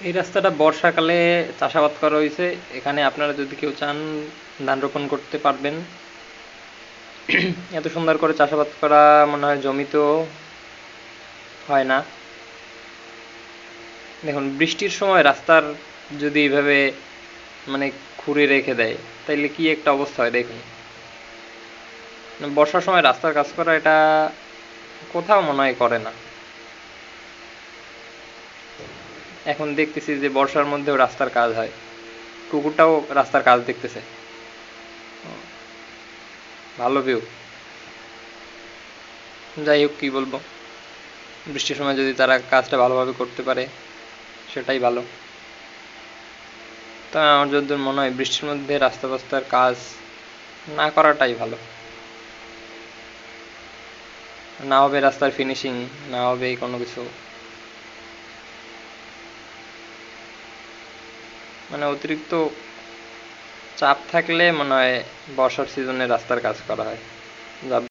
এই রাস্তাটা বর্ষাকালে চাষাবাদ করা হয়েছে। এখানে আপনারা যদি কেউ চান, ধান রোপণ করতে পারবেন। এত সুন্দর করে চাষাবাদ করা মনে হয় জমিতেও হয় না। দেখুন, বৃষ্টির সময় রাস্তার যদি এইভাবে মানে খুঁড়ে রেখে দেয়, তাইলে কি একটা অবস্থা হয় দেখুন। মানে বর্ষার সময় রাস্তার কাজ করা এটা কোথাও মনে হয় করে না। এখন দেখতেছি যে বর্ষার মধ্যেও রাস্তার কাজ হয়। কুকুরটাও রাস্তার কাজ দেখতেছে। ভালো ভিউ যাই হোক, কি বলব? বৃষ্টির সময় যদি তারা কাজটা ভালোভাবে করতে পারে, সেটাই ভালো। তা আমার যতদূর মনে হয়, বৃষ্টির মধ্যে রাস্তা ফাস্তার কাজ না করাটাই ভালো। না হবে রাস্তার ফিনিশিং না হবে কোনো কিছু। মানে অতিরিক্ত চাপ থাকলে মনে হয় বর্ষার সিজনে রাস্তার কাজ করা হয়।